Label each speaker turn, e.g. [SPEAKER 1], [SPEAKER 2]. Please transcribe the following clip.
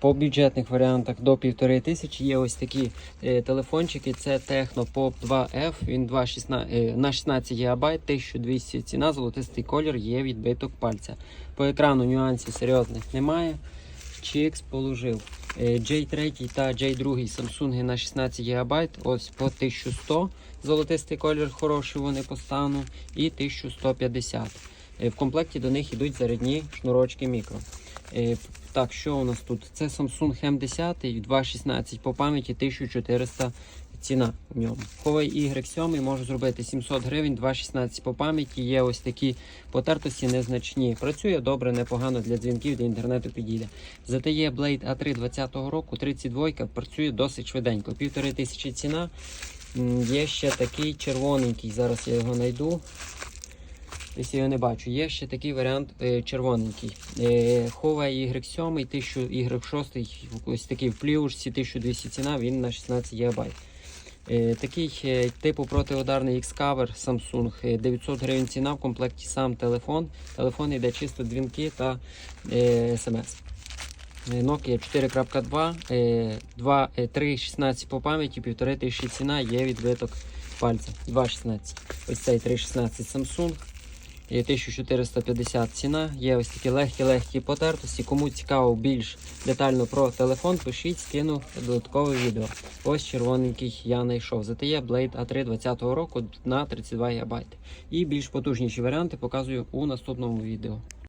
[SPEAKER 1] По бюджетних варіантах до 1500 є ось такі е, телефончики. Це Techno Pop 2F. Він 2,16, е, на 16 ГБ, 1200 ціна, золотистий колір, є відбиток пальця. По екрану нюансів серйозних немає. Чікс положив. Е, J3 та J2 Samsung на 16 ГБ. Ось по 1100. Золотистий колір хороший вони по стану. І 1150. Е, В комплекті до них йдуть зарядні шнурочки мікро. Так, що у нас тут? Це Samsung M10 2.16 по пам'яті 1400 ціна в ньому. Huawei Y7 можу зробити 700 гривень, 2.16 по пам'яті. Є ось такі потертості незначні. Працює добре, непогано для дзвінків, для інтернету підійде. ZTE Blade A3 20-го року, 32 працює досить швиденько. Півтори тисячі ціна. Є ще такий червоненький. Зараз я його знайду. Десь я не бачу. Є ще такий варіант е, червоненький. Е, Huawei Y7, 1000 Y6, ось такий в плюшці, 1200 ціна, він на 16 ГБ. Е, такий е, типу протиударний X-Cover Samsung, е, 900 гривень ціна, в комплекті сам телефон. Телефон йде чисто дзвінки та е, смс. Е, Nokia 4.2, е, 2, е, 3.16 по пам'яті, 1500 ціна, є відбиток пальця. 2.16. Ось цей 3.16 Samsung. Є 1450 ціна. Є ось такі легкі-легкі потертості. Кому цікаво більш детально про телефон, пишіть, скину додаткове відео. Ось червоненький я знайшов. ZTE Blade A3 20-го року на 32 ГБ. І більш потужніші варіанти показую у наступному відео.